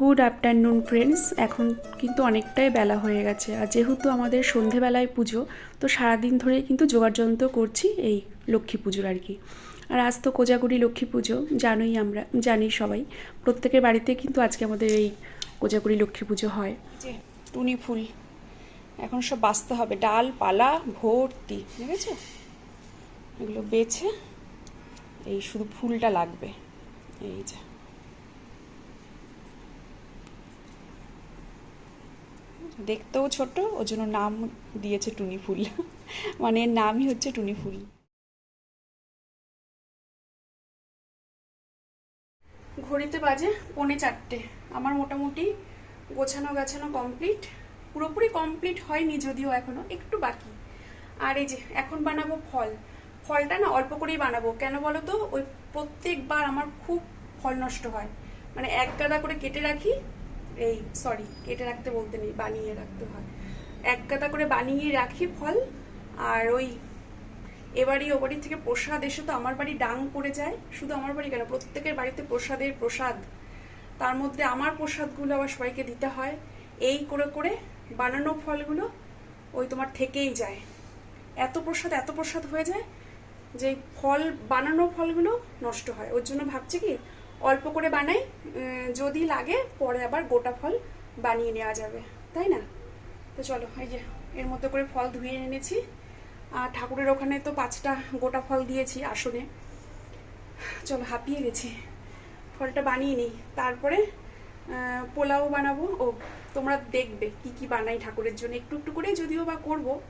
Good afternoon friends এখন কিন্তু অনেকটাই বেলা হয়ে গেছে। আর যেহেতু আমাদের সন্ধেবেলায় পুজো, তো সারাদিন ধরেই কিন্তু যোগাযন্ত্র করছি এই লক্ষ্মী পুজোর আর কি। আর আজ তো কোজাগুড়ি লক্ষ্মী পুজো, জানোই আমরা, জানি সবাই। প্রত্যেকের বাড়িতে কিন্তু আজকে আমাদের এই কোজাগুড়ি লক্ষ্মী পুজো হয়। যে টুনি ফুল, এখন সব বাঁচতে হবে। ডাল, পালা, ভর্তি দেখেছ এগুলো বেছে এই শুধু ফুলটা লাগবে। এই যে। দেখতেও ছোট, ওর জন্য নাম দিয়েছে টুনি ফুল। মানে এর নামই হচ্ছে টুনি ফুল। ঘড়িতে বাজে পৌনে চারটে। আমার মোটামুটি গোছানো গাছানো কমপ্লিট পুরোপুরি কমপ্লিট হয়নি যদিও এখনও, একটু বাকি। আর এই যে, এখন বানাবো ফল। ফলটা না অল্প করেই বানাবো। কেন বলো তো ওই প্রত্যেকবার আমার খুব ফল নষ্ট হয়। মানে এক গাদা করে কেটে রাখি এই সরি কেটে রাখতে বলতে নেই, বানিয়ে রাখতে হয়। এক কাতা করে বানিয়ে রাখি ফল, আর ওই এবারই ও বাড়ি থেকে প্রসাদ এসে তো আমার বাড়ি ডাং পড়ে যায়। শুধু আমার বাড়ি কেন, প্রত্যেকের বাড়িতে প্রসাদের প্রসাদ। তার মধ্যে আমার প্রসাদগুলো আবার সবাইকে দিতে হয়। এই করে করে বানানো ফলগুলো ওই তোমার থেকেই যায়। এত প্রসাদ এত প্রসাদ হয়ে যায় যে ফল, বানানো ফলগুলো নষ্ট হয়। ওর জন্য ভাবছি কি, অল্প করে বানাই যদি লাগে, পরে আবার গোটা ফল বানিয়ে নেওয়া যাবে। তাই না? তো চলো, এই যে, এর মধ্যে করে ফল ধুয়ে এনেছি। আর ঠাকুরের ওখানে তো পাঁচটা গোটা ফল দিয়েছি, আসনে। চলো, হাঁপিয়ে গেছি। ফলটা বানিয়ে নিই। তারপরে পোলাও বানাবো। ও, তোমরা দেখবে কি কি বানাই ঠাকুরের জন্য। একটু একটু করে যদিও বা করব,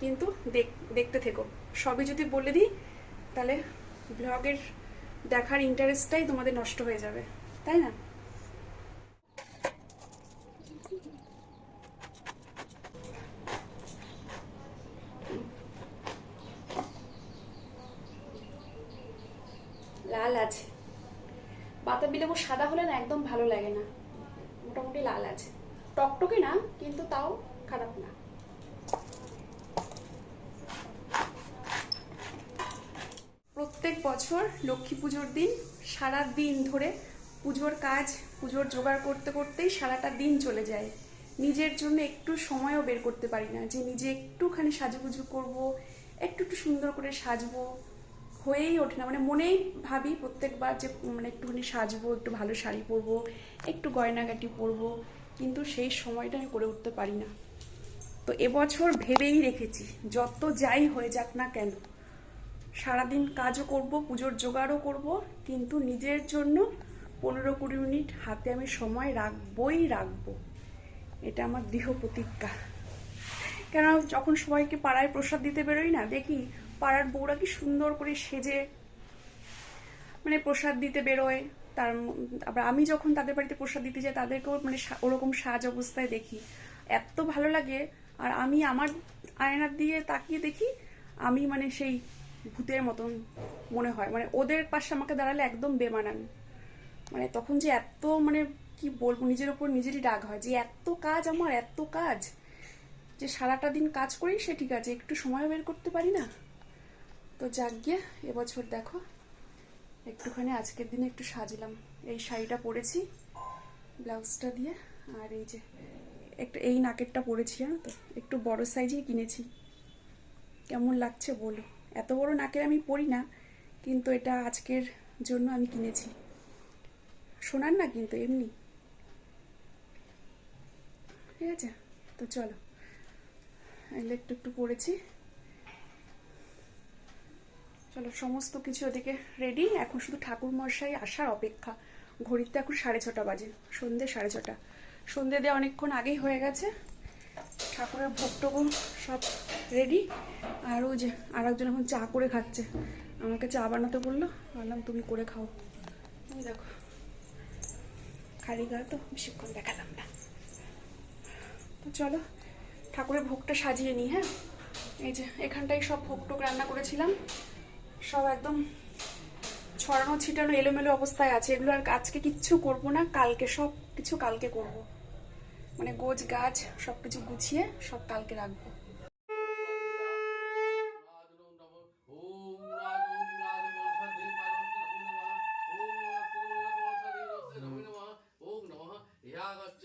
কিন্তু দেখ- দেখতে থেকো। সবই যদি বলে দিই, তাহলে ব্লগের দেখার ইন্টারেস্টটাই তোমাদের নষ্ট হয়ে যাবে। তাই না? লাল আছে। বাতাবি লেবু সাদা হলে না একদম ভালো লাগে না। মোটামুটি লাল আছে। টকটকে না, কিন্তু তাও খারাপ না। প্রত্যেক বছর লক্ষ্মী পুজোর দিন সারা দিন ধরে পুজোর কাজ, পুজোর জোগাড় করতে করতেই সারাটা দিন চলে যায়। নিজের জন্য একটু সময়ও বের করতে পারি না, যে নিজে একটুখানি সাজুগুজু করব, একটু একটু সুন্দর করে সাজবো, হয়েই ওঠে না। মানে মনেই ভাবি প্রত্যেকবার যে মানে একটুখানি সাজবো, একটু ভালো শাড়ি পরবো, একটু গয়নাগাটি পরবো, কিন্তু সেই সময়টা আমি করে উঠতে পারি না। তো এবছর ভেবেই রেখেছি, যত যাই হয়ে যাক না কেন, সারাদিন কাজও করব, পুজোর জোগাড়ও করব, কিন্তু নিজের জন্য পনেরো কুড়ি মিনিট হাতে আমি সময় রাখবই রাখব। এটা আমার দৃঢ় প্রতিজ্ঞা। কেন যখন সবাইকে পাড়ায় প্রসাদ দিতে বেরোই না, দেখি পাড়ার বউরা কি সুন্দর করে সেজে মানে প্রসাদ দিতে বেরোয়। তার আবার আমি যখন তাদের বাড়িতে প্রসাদ দিতে যাই, তাদেরকেও মানে ওরকম সাজ অবস্থায় দেখি। এত ভালো লাগে। আর আমি আমার আয়নার দিয়ে তাকিয়ে দেখি, আমি মানে সেই ভূতের মতন মনে হয়। মানে ওদের পাশে আমাকে দাঁড়ালে একদম বেমানান। মানে তখন যে এত মানে কি বলব, নিজের ওপর নিজেরই রাগ হয় যে এত কাজ আমার, এত কাজ। যে সারাটা দিন কাজ করি, সে ঠিক আছে, একটু সময় বের করতে পারি না। তো যাক গিয়ে এবছর দেখো, একটুখানি আজকের দিনে একটু সাজলাম। এই শাড়িটা পরেছি, ব্লাউজটা দিয়ে, আর এই যে একটু এই নাকেরটা পরেছি, জানো তো? একটু বড় সাইজেই কিনেছি। কেমন লাগছে বলো? এত বড় নাকের আমি পরি না, কিন্তু এটা আজকের জন্য আমি কিনেছি। শোনার না কিন্তু, এমনি। ঠিক আছে? তো চলো। একটু একটু পড়েছি। চলো, সমস্ত কিছু ওদিকে রেডি এখন শুধু ঠাকুর মশাই আসার অপেক্ষা। ঘড়িতে এখন সাড়ে ছটা বাজে, সন্ধে সাড়ে ছটা। সন্ধে দেওয়া অনেকক্ষণ আগেই হয়ে গেছে। ঠাকুরের ভোগ টোগো সব রেডি আর ওই যে আর একজন এখন চা করে খাচ্ছে। আমাকে চা বানাতে বলল। বললাম, তুমি করে খাও। এই দেখো। খালি গায়ে তো বেশিক্ষণ দেখালাম না। তো চলো, ঠাকুরের ভোগটা সাজিয়ে নিই হ্যাঁ? এই যে এখানটাই সব ভোগ টোক রান্না করেছিলাম। সব একদম ছড়ানো ছিটানো এলোমেলো অবস্থায় আছে। এগুলো আর আজকে কিচ্ছু করব না, কালকে সব কিছু কালকে করব। মানে গোছ, গাছ সব কিছু গুছিয়ে সব কালকে রাখব। গচ্ছ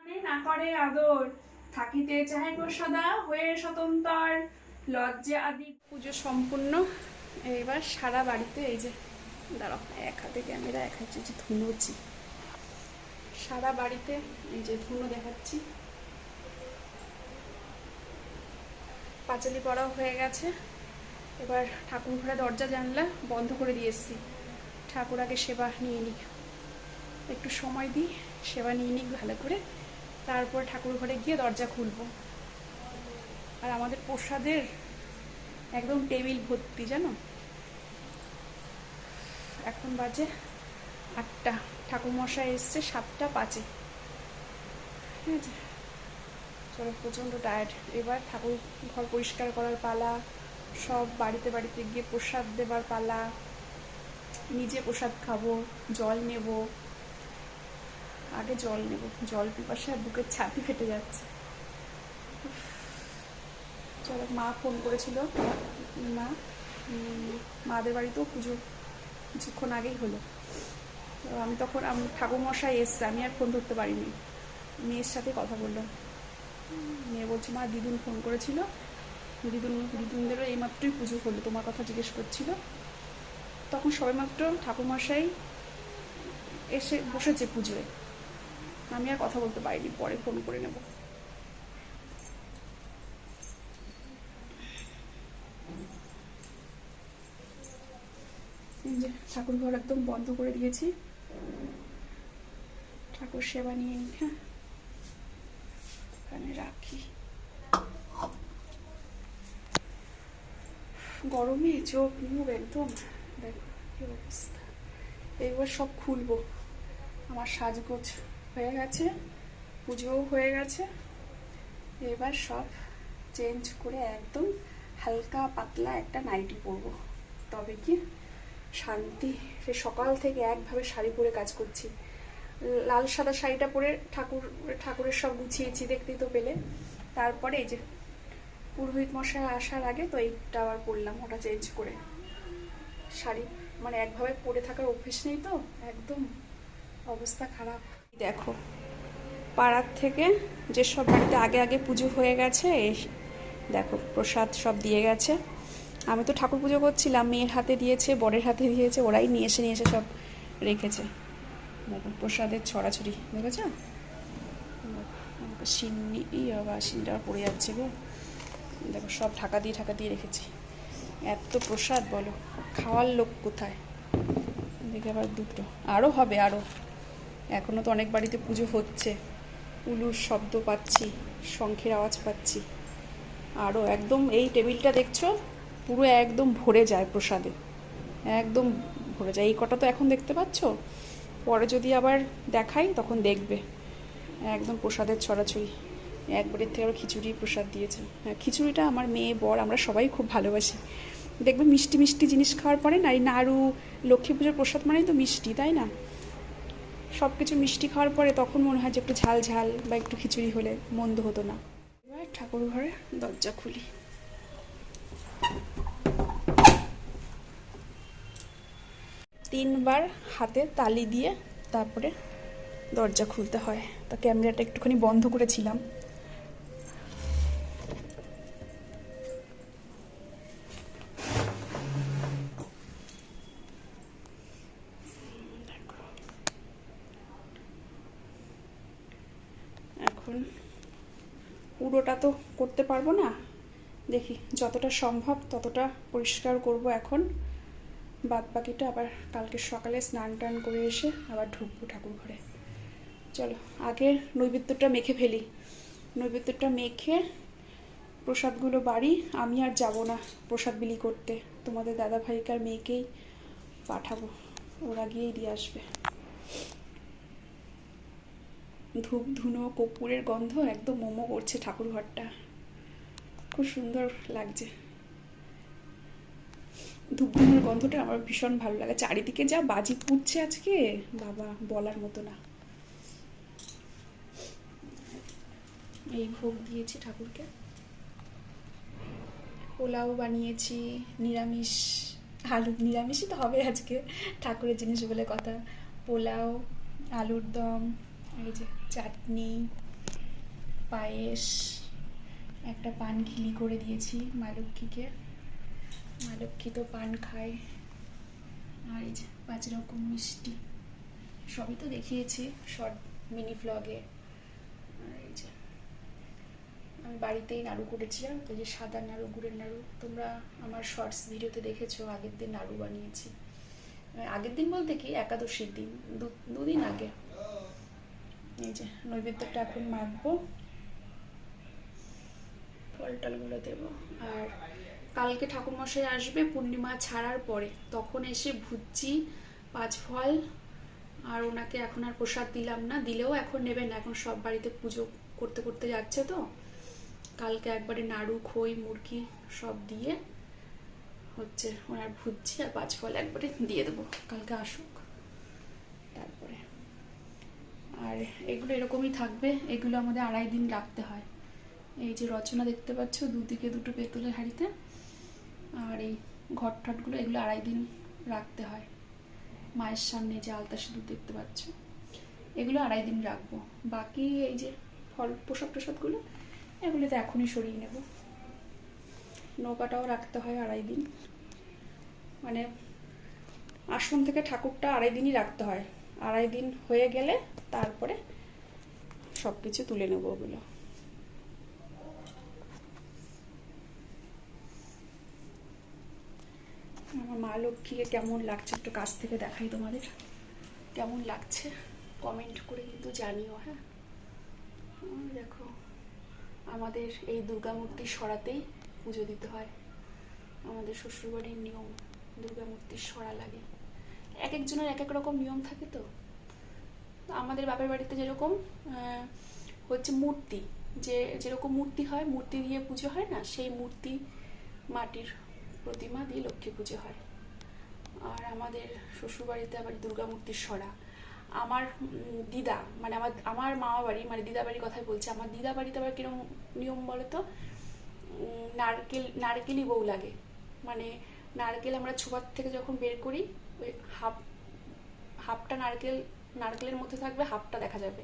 মানে করে আদর, থাকিতে চাহে গো সদা, হয়ে আদি। পুজো সম্পূর্ণ। এবার সারা বাড়িতে এই যে, দাঁড়াও, এক হাতে ক্যামেরা, এক হাতে যে ধুনোছি সারা বাড়িতে এই যে ধুনো দেখাচ্ছি। পাঁচালি পড়াও হয়ে গেছে। এবার ঠাকুর ঘরে দরজা জানলা বন্ধ করে দিয়ে এসছি। ঠাকুর আগে সেবা নিয়ে নিক। একটু সময় দিই, সেবা নিয়ে নিক ভালো করে। তারপর ঠাকুর ঘরে গিয়ে দরজা খুলবো। আর আমাদের প্রসাদের একদম টেবিল ভর্তি, জানো? এখন বাজে আটটা। ঠাকুরমশাই এসছে সাতটা পাঁচে। ঠিক আছে? চলো, প্রচণ্ড টায়ার্ড এবার ঠাকুর ঘর পরিষ্কার করার পালা সব বাড়িতে বাড়িতে গিয়ে প্রসাদ দেবার পালা, নিজে প্রসাদ খাব, জল নেব। আগে জল নেব, জল পিপাসায় বুকের ছাতি ফেটে যাচ্ছে। চলো, মা ফোন করেছিল, মা মাদের বাড়িতেও পুজো কিছুক্ষণ আগেই হলো। তো আমি তখন, আমি ঠাকুরমশাই এসছে, আমি আর ফোন ধরতে পারিনি। মেয়ের সাথে কথা বললাম। মেয়ে বলছে, মা, দিদুন ফোন করেছিল দিদুন দিদুনদেরও এইমাত্রই পুজো হলো, তোমার কথা জিজ্ঞেস করছিল। তখন সবেমাত্র ঠাকুরমশাই এসে বসেছে পুজোয়। আমি আর কথা বলতে পারিনি, পরে ফোন করে নেব। ঠাকুর ঘর একদম বন্ধ করে দিয়েছি। ঠাকুর সেবা নিয়ে হ্যাঁ। রাখি। গরমে চোখ মুখ একদম দেখো কি অবস্থা। এইবার সব খুলবো। আমার সাজগোজ হয়ে গেছে, পুজোও হয়ে গেছে। এবার সব চেঞ্জ করে একদম হালকা পাতলা একটা নাইটি পরবো। তবে কি শান্তি, সে সকাল থেকে একভাবে শাড়ি পরে কাজ করছি। লাল সাদা শাড়িটা পরে ঠাকুর, ঠাকুরের সব গুছিয়েছি, দেখতেই তো পেলে। তারপরে এই যে পুরোহিত মশাই আসার আগে তো এইটা আবার পরলাম, ওটা চেঞ্জ করে। শাড়ি মানে একভাবে পরে থাকার অভ্যেস নেই তো, একদম অবস্থা খারাপ। দেখো, পাড়ার থেকে যেসব বাড়িতে আগে আগে পুজো হয়ে গেছে দেখো প্রসাদ সব দিয়ে গেছে। আমি তো ঠাকুর পুজো করছিলাম, মেয়ের হাতে দিয়েছে, বরের হাতে দিয়েছে, ওরাই নিয়ে এসে নিয়ে এসে সব রেখেছে। দেখো, প্রসাদের ছড়াছড়ি, দেখেছ? সিন্নি ই বাবা আবার পড়ে যাচ্ছে গো। দেখো, সব ঢাকা দিয়ে ঢাকা দিয়ে রেখেছি। এত প্রসাদ, বলো। খাওয়ার লোক কোথায়? দেখে আবার দুটো। আরও হবে আরও এখনও তো অনেক বাড়িতে পুজো হচ্ছে। উলুর শব্দ পাচ্ছি, শঙ্খের আওয়াজ পাচ্ছি। আরও একদম এই টেবিলটা দেখছ? পুরো একদম ভরে যায় প্রসাদে। একদম ভরে যায়। এই কটা তো এখন দেখতে পাচ্ছ? পরে যদি আবার দেখাই, তখন দেখবে। একদম প্রসাদের ছড়াছড়ি। একবারের থেকে আবার খিচুড়ি প্রসাদ দিয়েছে। হ্যাঁ খিচুড়িটা আমার মেয়ে, বর, আমরা সবাই খুব ভালোবাসি। দেখবে মিষ্টি মিষ্টি জিনিস খাওয়ার পরে না, এই নাড়ু, লক্ষ্মী পুজোর প্রসাদ মানেই তো মিষ্টি, তাই না? সব কিছু মিষ্টি খাওয়ার পরে তখন মনে হয় যে একটু ঝাল ঝাল বা একটু খিচুড়ি হলে মন্দ হতো না। এবার ঠাকুর ঘরে দরজা খুলি। তিনবার হাতে তালি দিয়ে তারপরে দরজা খুলতে হয়। তা ক্যামেরাটা একটুখানি বন্ধ করেছিলাম এখন পুরোটা তো করতে পারব না? দেখি, যতটা সম্ভব ততটা পরিষ্কার করব এখন। বাদ বাকিটা আবার কালকে সকালে স্নান টান করে এসে আবার ঢুকবো ঠাকুর ঘরে। চলো আগে নৈবেদ্যটা মেখে ফেলি। নৈবেদ্যটা মেখে প্রসাদগুলো বাড়ি, আমি আর যাব না প্রসাদ বিলি করতে। তোমাদের দাদা ভাইকার মেয়েকেই পাঠাবো, ওরা গিয়েই দিয়ে আসবে। ধূপ, ধুনো, কর্পূরের গন্ধ, একদম মোমো করছে ঠাকুর ঘরটা খুব সুন্দর লাগছে। ধূপ ধুনোর গন্ধটা আমার ভীষণ ভালো লাগে। চারিদিকে যা বাজি পুড়ছে আজকে, বাবা, বলার মতো না। এই ভোগ দিয়েছি ঠাকুরকে। পোলাও বানিয়েছি, নিরামিষ, আলু, নিরামিষই তো হবে আজকে, ঠাকুরের জিনিস বলে কথা। পোলাও, আলুর দম, এই যে চাটনি, পায়েস একটা পান খিলি করে দিয়েছি মা লক্ষ্মীকে মা লক্ষ্মী তো পান খায়। আর এই যে পাঁচ রকম মিষ্টি, সবই তো দেখিয়েছি শর্ট মিনি ভ্লগে আর এই যে আমি বাড়িতেই নাড়ু করেছিলাম তো যে সাদা নাড়ু, গুড়ের নাড়ু। তোমরা আমার শর্টস ভিডিওতে দেখেছ, আগের দিন নাড়ু বানিয়েছি। আগের দিন বলতে কি, একাদশীর দিন দুদিন আগে। এই যে নৈবেদ্যটা এখন মাখবো। ফল টলগুলো দেবো। আর কালকে ঠাকুরমশাই আসবে পূর্ণিমা ছাড়ার পরে। তখন এসে ভুচ্চি পাঁচ ফল আর ওনাকে এখন আর প্রসাদ দিলাম না, দিলেও এখন নেবে না এখন সব বাড়িতে পুজো করতে করতে যাচ্ছে তো। কালকে একবারে নাড়ু, খই, মুরগি সব দিয়ে হচ্ছে ওনার ভুচ্ছি আর পাঁচ ফল একবারে দিয়ে দেবো। কালকে আসুক, তারপরে। আর এগুলো এরকমই থাকবে, এগুলো আমাদের আড়াই দিন রাখতে হয়। এই যে রচনা দেখতে পাচ্ছ, দুদিকে দুটো পেতলের হাঁড়িতে। আর এই ঘট টটগুলো এগুলো আড়াই দিন রাখতে হয়। মায়ের সামনে যে আলতা সিঁদুর দেখতে পাচ্ছ, এগুলো আড়াই দিন রাখব। বাকি এই যে ফল, প্রসাদ প্রসাদগুলো এগুলো তো এখনই সরিয়ে নেব। নৌকাটাও রাখতে হয় আড়াই দিন। মানে আসন থেকে ঠাকুরটা আড়াই দিনই রাখতে হয়। আড়াই দিন হয়ে গেলে তারপরে সব কিছু তুলে নেব ওগুলো। আমার মা লক্ষ্মীকে কেমন লাগছে একটু কাছ থেকে দেখাই তোমাদের। কেমন লাগছে? কমেন্ট করে কিন্তু জানিও হ্যাঁ? দেখো, আমাদের এই দুর্গা মূর্তি সরাতেই পুজো দিতে হয়। আমাদের শ্বশুরবাড়ির নিয়ম, দুর্গা মূর্তির সরা লাগে। এক একজনের এক এক রকম নিয়ম থাকে তো। আমাদের বাপের বাড়িতে যেরকম হচ্ছে মূর্তি, যে যেরকম মূর্তি হয়, মূর্তি দিয়ে পুজো হয় না, সেই মূর্তি মাটির প্রতিমা দিয়ে লক্ষ্মী পুজো হয়। আর আমাদের শ্বশুরবাড়িতে আবার দুর্গা মূর্তির সরা। আমার দিদা মানে আমার আমার মামা বাড়ি মানে দিদা বাড়ির কথাই বলছি, আমার দিদা বাড়িতে আবার কীরকম নিয়ম বলো তো নারকেল, নারকেলই বউ লাগে। মানে নারকেল আমরা ছোপার থেকে যখন বের করি, ওই হাফ, হাফটা নারকেল, নারকেলের মধ্যে থাকবে, হাফটা দেখা যাবে।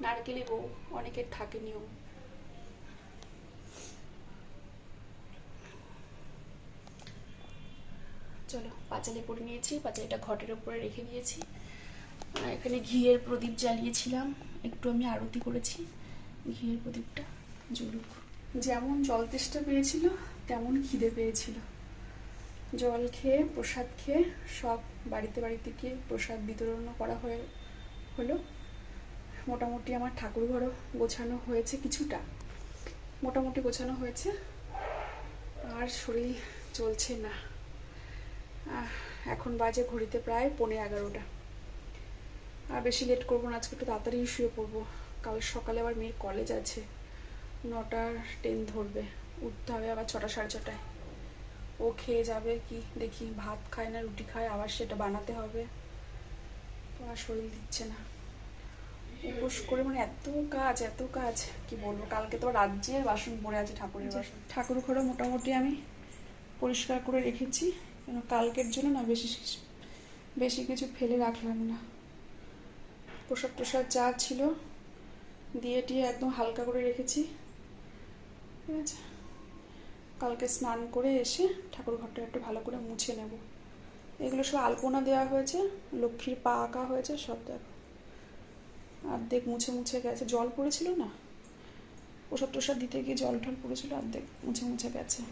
নারকেলই বউ, অনেকের থাকে নিয়ম। চলো, পাঁচালি করে নিয়েছি, পাঁচালিটা ঘটের উপরে রেখে দিয়েছি। এখানে ঘিয়ের প্রদীপ জ্বালিয়েছিলাম, একটু আমি আরতি করেছি, ঘিয়ের প্রদীপটা জ্বলুক। যেমন জল তেষ্টা পেয়েছিল, তেমন খিদে পেয়েছিল। জল খেয়ে, প্রসাদ খেয়ে, সব বাড়িতে বাড়িতে গিয়ে প্রসাদ বিতরণও করা হয়ে, হলো। মোটামুটি আমার ঠাকুর ঘরও গোছানো হয়েছে কিছুটা। মোটামুটি গোছানো হয়েছে, আর শরীর চলছে না। এখন বাজে ঘড়িতে প্রায় পনেরো এগারোটা। আর বেশি লেট করব না আজকে একটু তাড়াতাড়ি শুয়ে পড়ব। কাল সকালে আবার মেয়ের কলেজ আছে। নটা ট্রেন ধরবে। উঠতে হবে আবার ছটা সাড়ে ছটায়। ও খেয়ে যাবে কি দেখি ভাত খায় না রুটি খায় আবার সেটা বানাতে হবে। তো আর শরীর দিচ্ছে না। উপোস করে মানে এত কাজ এত কাজ কি বলব? কালকে তো রাজ্যের বাসন পড়ে আছে ঠাকুরের বাসন। ঠাকুর ঘরও মোটামুটি আমি পরিষ্কার করে রেখেছি। কেন কালকের জন্য না বেশি বেশি কিছু ফেলে রাখলাম না। প্রসাদ প্রসাদ যা ছিল দিয়ে টিয়ে একদম হালকা করে রেখেছি। ঠিক আছে? কালকে স্নান করে এসে ঠাকুর ঘরটা একটু ভালো করে মুছে নেব। এগুলো সব আলপনা দেওয়া হয়েছে, লক্ষ্মীর পা আঁকা হয়েছে, সব দেখো। অর্ধেক মুছে মুছে গেছে। জল পড়েছিল না? প্রসাদ টসাদ দিতে গিয়ে জল টল পড়েছিল অর্ধেক মুছে মুছে গেছে।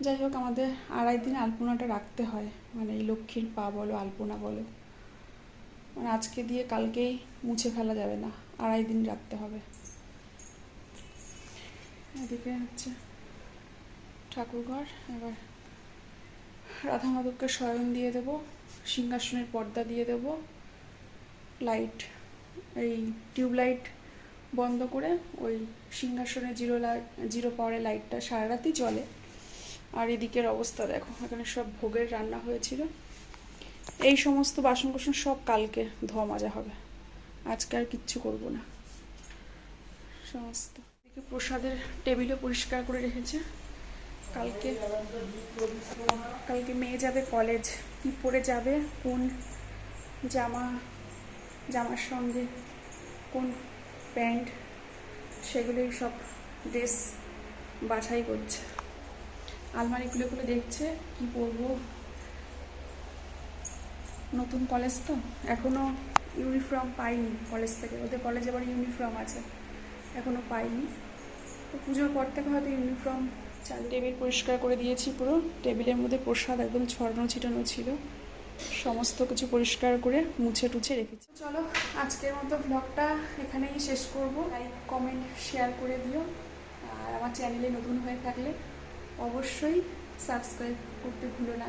যাই হোক, আমাদের আড়াই দিন আলপনাটা রাখতে হয়। মানে এই লক্ষ্মীর পা বলো, আলপনা বলো। মানে আজকে দিয়ে কালকেই মুছে ফেলা যাবে না, আড়াই দিন রাখতে হবে। এদিকে হচ্ছে ঠাকুরঘর, এবার রাধা মাধবকে শয়ন দিয়ে দেব, সিংহাসনের পর্দা দিয়ে দেব, লাইট, এই টিউবলাইট বন্ধ করে ওই সিংহাসনে জিরো লাইট জিরো পাওয়ারের লাইটটা সারা রাতই জ্বলে। আর এদিকের অবস্থা দেখো, এখানে সব ভোগের রান্না হয়েছিল। এই সমস্ত বাসন কোসন সব কালকে ধোয়া মাজা হবে। আজকে আর কিচ্ছু করব না। সমস্ত। প্রসাদের টেবিলও পরিষ্কার করে রেখেছে। কালকে কালকে মেয়ে যাবে কলেজ কি পরে যাবে? কোন জামা, জামার সঙ্গে কোন প্যান্ট? সেগুলোই সব ড্রেস বাছাই করছে। আলমারি খুলে খুলে দেখছে কি পরবো? নতুন কলেজ তো? এখনও ইউনিফর্ম পাইনি কলেজ থেকে। ওদের কলেজে আবার ইউনিফর্ম আছে। এখনও পাইনি। তো পুজোর পর থেকে হয়তো ইউনিফর্ম চাল। টেবিল পরিষ্কার করে দিয়েছি পুরো। টেবিলের মধ্যে প্রসাদ একদম ছড়ানো ছিটানো ছিল। সমস্ত কিছু পরিষ্কার করে মুছে টুছে রেখেছি। চলো আজকের মতো ব্লগটা এখানেই শেষ করব। লাইক কমেন্ট শেয়ার করে দিও। আর আমার চ্যানেলে নতুন হয়ে থাকলে অবশ্যই সাবস্ক্রাইব করতে ভুলো না।